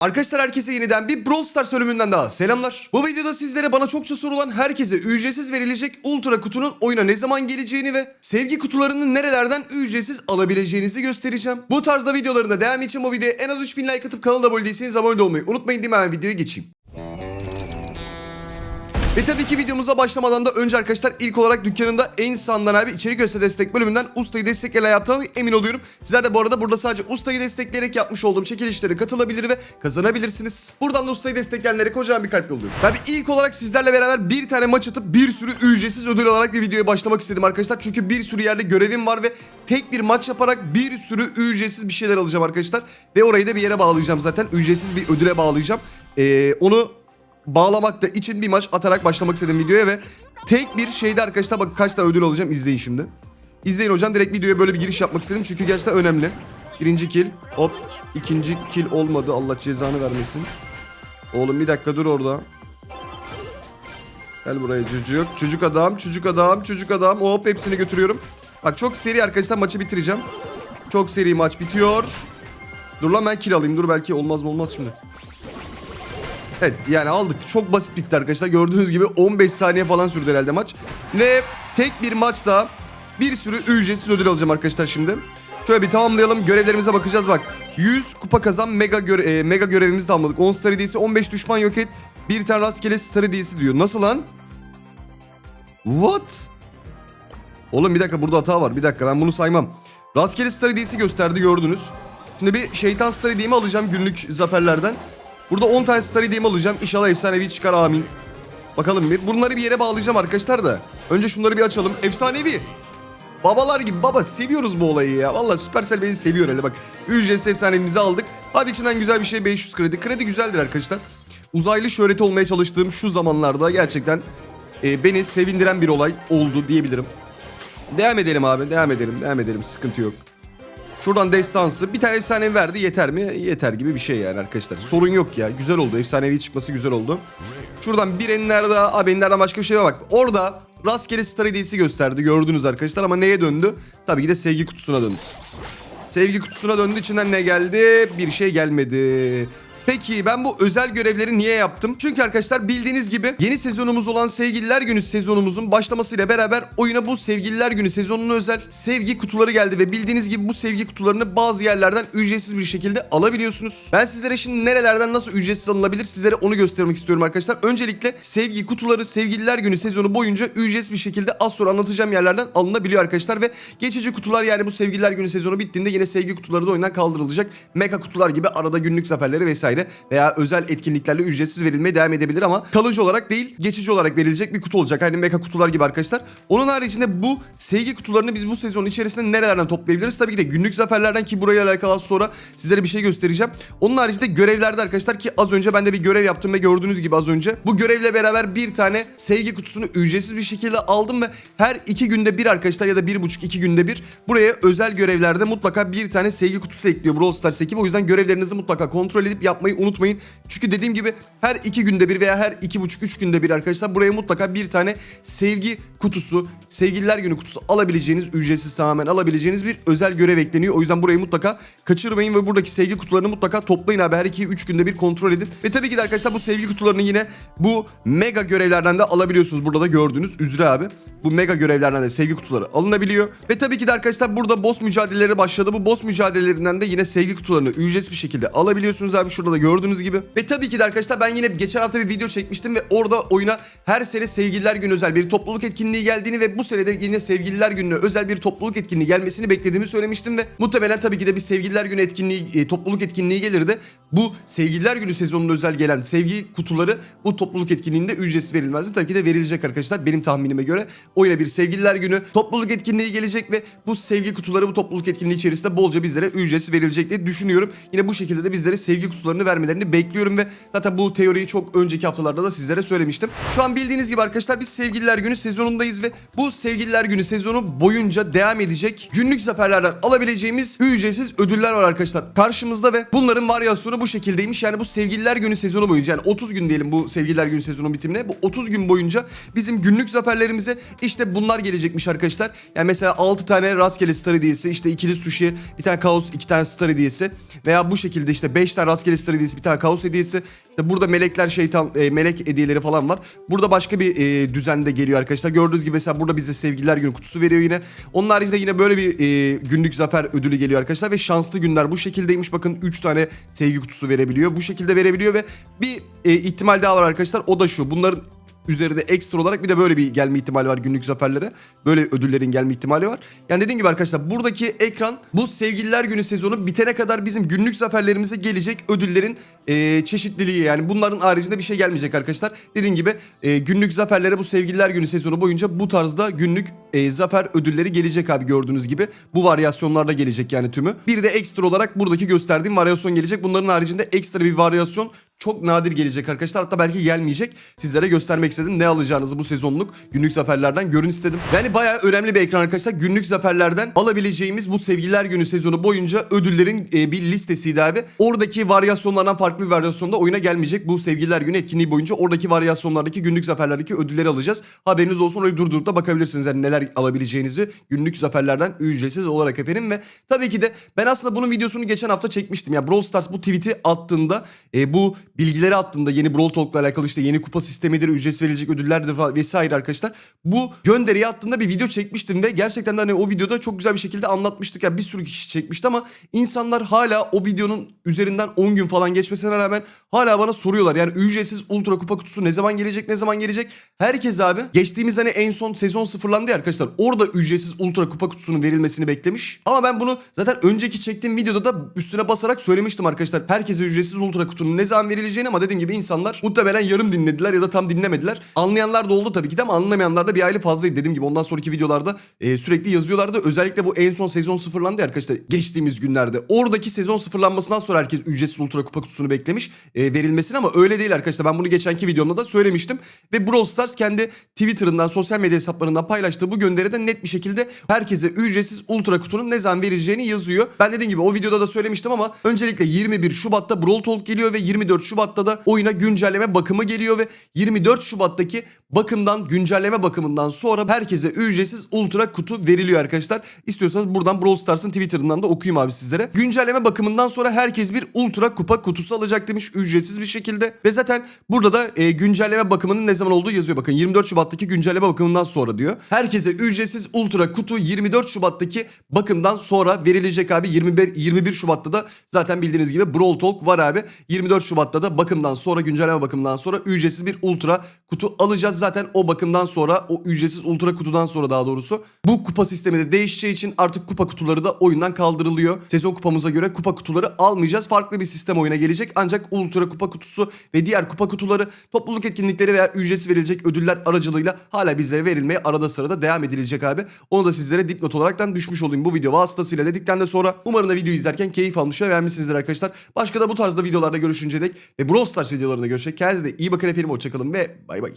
Arkadaşlar herkese yeniden bir Brawl Stars bölümünden daha selamlar. Bu videoda sizlere bana çokça sorulan herkese ücretsiz verilecek Ultra kutunun oyuna ne zaman geleceğini ve sevgi kutularını nerelerden ücretsiz alabileceğinizi göstereceğim. Bu tarzda videolarında devam için bu videoya en az 3000 like atıp kanala abone değilseniz abone olmayı unutmayın mi? Hemen videoya geçeyim. Ve tabii ki videomuza başlamadan da önce arkadaşlar ilk olarak dükkanımda en sağından abi içerik göster destek bölümünden ustayı destekleyle yaptığımı emin oluyorum. Sizler de bu arada burada sadece ustayı destekleyerek yapmış olduğum çekilişlere katılabilir ve kazanabilirsiniz. Buradan da ustayı destekleyenlere kocaman bir kalp yolluyorum. Tabii ilk olarak sizlerle beraber bir tane maç atıp bir sürü ücretsiz ödül alarak bir videoya başlamak istedim arkadaşlar. Çünkü bir sürü yerde görevim var ve tek bir maç yaparak bir sürü ücretsiz bir şeyler alacağım arkadaşlar. Ve orayı da bir yere bağlayacağım zaten. Ücretsiz bir ödüle bağlayacağım. Ee, onu bağlamak da için bir maç atarak başlamak istedim videoya ve tek bir şeyde arkadaşlar bak kaç tane ödül alacağım izleyin şimdi. İzleyin hocam direkt videoya böyle bir giriş yapmak istedim çünkü gerçekten önemli. Birinci kill hop ikinci kill olmadı Allah cezanı vermesin. Oğlum bir dakika dur orada. Gel buraya çocuk. Çocuk adam, çocuk adam, çocuk adam. Hop hepsini götürüyorum. Bak çok seri arkadaşlar maçı bitireceğim. Çok seri maç bitiyor. Dur lan ben kill alayım. Dur belki olmaz mı olmaz şimdi. Evet yani aldık. Çok basit bitti arkadaşlar. Gördüğünüz gibi 15 saniye falan sürdü herhalde maç. Ve tek bir maçta bir sürü ücretsiz ödül alacağım arkadaşlar şimdi. Şöyle bir tamamlayalım. Görevlerimize bakacağız bak. 100 kupa kazan mega göre e, mega görevimizi tamamladık. 10 star hediyesi, 15 düşman yok et. Bir tane rastgele star hediyesi diyor. Nasıl lan? What? Oğlum bir dakika burada hata var. Bir dakika ben bunu saymam. Rastgele star hediyesi gösterdi gördünüz. Şimdi bir şeytan star hediyemi alacağım günlük zaferlerden. Burada 10 tane star hediyemi alacağım. İnşallah efsanevi çıkar amin. Bakalım bir. Bunları bir yere bağlayacağım arkadaşlar da. Önce şunları bir açalım. Efsanevi. Babalar gibi baba seviyoruz bu olayı ya. Valla Supercell beni seviyor herhalde bak. Ücretsiz efsanemizi aldık. Hadi içinden güzel bir şey 500 kredi. Kredi güzeldir arkadaşlar. Uzaylı şöhreti olmaya çalıştığım şu zamanlarda gerçekten e, beni sevindiren bir olay oldu diyebilirim. Devam edelim abi devam edelim devam edelim sıkıntı yok. Şuradan destansı bir tane efsanevi verdi yeter mi? Yeter gibi bir şey yani arkadaşlar. Sorun yok ya güzel oldu efsanevi çıkması güzel oldu. Şuradan bir enler daha abi enlerden başka bir şey bak. Orada rastgele star hediyesi gösterdi gördünüz arkadaşlar ama neye döndü? Tabii ki de sevgi kutusuna döndü. Sevgi kutusuna döndü içinden ne geldi? Bir şey gelmedi. Peki ben bu özel görevleri niye yaptım? Çünkü arkadaşlar bildiğiniz gibi yeni sezonumuz olan Sevgililer Günü sezonumuzun başlamasıyla beraber oyuna bu Sevgililer Günü sezonuna özel sevgi kutuları geldi ve bildiğiniz gibi bu sevgi kutularını bazı yerlerden ücretsiz bir şekilde alabiliyorsunuz. Ben sizlere şimdi nerelerden nasıl ücretsiz alınabilir sizlere onu göstermek istiyorum arkadaşlar. Öncelikle sevgi kutuları Sevgililer Günü sezonu boyunca ücretsiz bir şekilde az sonra anlatacağım yerlerden alınabiliyor arkadaşlar ve geçici kutular yani bu Sevgililer Günü sezonu bittiğinde yine sevgi kutuları da oyundan kaldırılacak. Mega kutular gibi arada günlük zaferleri vesaire veya özel etkinliklerle ücretsiz verilmeye devam edebilir ama kalıcı olarak değil geçici olarak verilecek bir kutu olacak. Hani mega kutular gibi arkadaşlar. Onun haricinde bu sevgi kutularını biz bu sezonun içerisinde nerelerden toplayabiliriz? Tabii ki de günlük zaferlerden ki buraya alakalı az sonra sizlere bir şey göstereceğim. Onun haricinde görevlerde arkadaşlar ki az önce ben de bir görev yaptım ve gördüğünüz gibi az önce bu görevle beraber bir tane sevgi kutusunu ücretsiz bir şekilde aldım ve her iki günde bir arkadaşlar ya da bir buçuk iki günde bir buraya özel görevlerde mutlaka bir tane sevgi kutusu ekliyor Brawl Stars ekibi. O yüzden görevlerinizi mutlaka kontrol edip yapmayı unutmayın. Çünkü dediğim gibi her iki günde bir veya her iki buçuk üç günde bir arkadaşlar buraya mutlaka bir tane sevgi kutusu, sevgililer günü kutusu alabileceğiniz, ücretsiz tamamen alabileceğiniz bir özel görev ekleniyor. O yüzden burayı mutlaka kaçırmayın ve buradaki sevgi kutularını mutlaka toplayın abi. Her iki üç günde bir kontrol edin. Ve tabii ki de arkadaşlar bu sevgi kutularını yine bu mega görevlerden de alabiliyorsunuz. Burada da gördüğünüz üzere abi. Bu mega görevlerden de sevgi kutuları alınabiliyor. Ve tabii ki de arkadaşlar burada boss mücadeleleri başladı. Bu boss mücadelelerinden de yine sevgi kutularını ücretsiz bir şekilde alabiliyorsunuz abi. Şurada da gördüğünüz gibi. Ve tabii ki de arkadaşlar ben yine geçen hafta bir video çekmiştim ve orada oyuna her sene sevgililer günü özel bir topluluk etkinliği geldiğini ve bu senede yine sevgililer gününe özel bir topluluk etkinliği gelmesini beklediğimi söylemiştim ve muhtemelen tabii ki de bir sevgililer günü etkinliği e, topluluk etkinliği gelirdi. Bu sevgililer günü sezonuna özel gelen sevgi kutuları bu topluluk etkinliğinde ücretsiz verilmezdi. Tabii ki de verilecek arkadaşlar benim tahminime göre. Oyuna bir sevgililer günü topluluk etkinliği gelecek ve bu sevgi kutuları bu topluluk etkinliği içerisinde bolca bizlere ücretsiz verilecek diye düşünüyorum. Yine bu şekilde de bizlere sevgi kutularını vermelerini bekliyorum ve zaten bu teoriyi çok önceki haftalarda da sizlere söylemiştim. Şu an bildiğiniz gibi arkadaşlar biz sevgililer günü sezonundayız ve bu sevgililer günü sezonu boyunca devam edecek günlük zaferlerden alabileceğimiz ücretsiz ödüller var arkadaşlar karşımızda ve bunların varyasyonu bu şekildeymiş. Yani bu sevgililer günü sezonu boyunca yani 30 gün diyelim bu sevgililer günü sezonun bitimine. Bu 30 gün boyunca bizim günlük zaferlerimize işte bunlar gelecekmiş arkadaşlar. Yani mesela 6 tane rastgele star hediyesi, işte ikili sushi, bir tane kaos, iki tane star hediyesi veya bu şekilde işte 5 tane rastgele star Star hediyesi, bir tane Kaos hediyesi. İşte burada melekler, şeytan, e, melek hediyeleri falan var. Burada başka bir e, düzende geliyor arkadaşlar. Gördüğünüz gibi mesela burada bize sevgililer günü kutusu veriyor yine. Onun haricinde yine böyle bir e, günlük zafer ödülü geliyor arkadaşlar. Ve şanslı günler bu şekildeymiş. Bakın 3 tane sevgi kutusu verebiliyor. Bu şekilde verebiliyor ve bir e, ihtimal daha var arkadaşlar. O da şu. Bunların üzerinde ekstra olarak bir de böyle bir gelme ihtimali var günlük zaferlere. Böyle ödüllerin gelme ihtimali var. Yani dediğim gibi arkadaşlar buradaki ekran bu sevgililer günü sezonu bitene kadar bizim günlük zaferlerimize gelecek ödüllerin e, çeşitliliği yani bunların haricinde bir şey gelmeyecek arkadaşlar. Dediğim gibi e, günlük zaferlere bu sevgililer günü sezonu boyunca bu tarzda günlük e, zafer ödülleri gelecek abi gördüğünüz gibi. Bu varyasyonlarla gelecek yani tümü. Bir de ekstra olarak buradaki gösterdiğim varyasyon gelecek. Bunların haricinde ekstra bir varyasyon çok nadir gelecek arkadaşlar. Hatta belki gelmeyecek. Sizlere göstermek istedim. Ne alacağınızı bu sezonluk günlük zaferlerden görün istedim. Yani bayağı önemli bir ekran arkadaşlar. Günlük zaferlerden alabileceğimiz bu sevgililer günü sezonu boyunca ödüllerin e, bir listesiydi abi. Oradaki varyasyonlardan farklı bir varyasyonda oyuna gelmeyecek. Bu sevgililer günü etkinliği boyunca oradaki varyasyonlardaki günlük zaferlerdeki ödülleri alacağız. Haberiniz olsun orayı durdurup da bakabilirsiniz. Yani neler alabileceğinizi günlük zaferlerden ücretsiz olarak efendim ve tabii ki de ben aslında bunun videosunu geçen hafta çekmiştim. Ya Brawl Stars bu tweet'i attığında e, bu bilgileri attığında yeni Brawl Talk'la alakalı işte yeni kupa sistemidir, ücretsiz verilecek ödüllerdir falan vesaire arkadaşlar. Bu gönderiyi attığında bir video çekmiştim ve gerçekten de hani o videoda çok güzel bir şekilde anlatmıştık. Ya bir sürü kişi çekmişti ama insanlar hala o videonun üzerinden 10 gün falan geçmesine rağmen hala bana soruyorlar. Yani ücretsiz ultra kupa kutusu ne zaman gelecek, ne zaman gelecek? Herkes abi geçtiğimiz hani en son sezon sıfırlandı ya arkadaşlar. Orada ücretsiz ultra kupa kutusunun verilmesini beklemiş. Ama ben bunu zaten önceki çektiğim videoda da üstüne basarak söylemiştim arkadaşlar. Herkese ücretsiz ultra kutunun ne zaman verileceğini ama dediğim gibi insanlar muhtemelen yarım dinlediler ya da tam dinlemediler. Anlayanlar da oldu tabii ki de ama anlamayanlar da bir aile fazlaydı. Dediğim gibi ondan sonraki videolarda e, sürekli yazıyorlardı. Özellikle bu en son sezon sıfırlandı ya arkadaşlar geçtiğimiz günlerde. Oradaki sezon sıfırlanmasından sonra herkes ücretsiz ultra kupa kutusunu beklemiş e, verilmesini ama öyle değil arkadaşlar. Ben bunu geçenki videomda da söylemiştim. Ve Brawl Stars kendi Twitter'ından, sosyal medya hesaplarından paylaştığı bu gönderide net bir şekilde herkese ücretsiz ultra kutunun ne zaman verileceğini yazıyor. Ben dediğim gibi o videoda da söylemiştim ama öncelikle 21 Şubat'ta Brawl Talk geliyor ve 24 Şubat'ta da oyuna güncelleme bakımı geliyor ve 24 Şubat'taki bakımdan güncelleme bakımından sonra herkese ücretsiz ultra kutu veriliyor arkadaşlar. İstiyorsanız buradan Brawl Stars'ın Twitter'ından da okuyayım abi sizlere. Güncelleme bakımından sonra herkes bir ultra kupa kutusu alacak demiş ücretsiz bir şekilde. Ve zaten burada da e, güncelleme bakımının ne zaman olduğu yazıyor. Bakın 24 Şubat'taki güncelleme bakımından sonra diyor. Herkese ücretsiz ultra kutu 24 Şubat'taki bakımdan sonra verilecek abi. 21, 21 Şubat'ta da zaten bildiğiniz gibi Brawl Talk var abi. 24 Şubat'ta da bakımdan sonra güncelleme bakımından sonra ücretsiz bir ultra kutu alacağız. Zaten o bakımdan sonra o ücretsiz ultra kutudan sonra daha doğrusu bu kupa sistemi de değişeceği için artık kupa kutuları da oyundan kaldırılıyor. Sezon kupamıza göre kupa kutuları almayacağız. Farklı bir sistem oyuna gelecek. Ancak ultra kupa kutusu ve diğer kupa kutuları topluluk etkinlikleri veya ücretsiz verilecek ödüller aracılığıyla hala bizlere verilmeye arada sırada devam edilecek abi. Onu da sizlere dipnot olaraktan düşmüş olayım bu video vasıtasıyla dedikten de sonra umarım da videoyu izlerken keyif almış ve beğenmişsinizdir arkadaşlar. Başka da bu tarzda videolarda görüşünce dek ve Brawl Stars videolarında görüşecek. Kendinize de iyi bakın efendim hoşçakalın ve bay bay.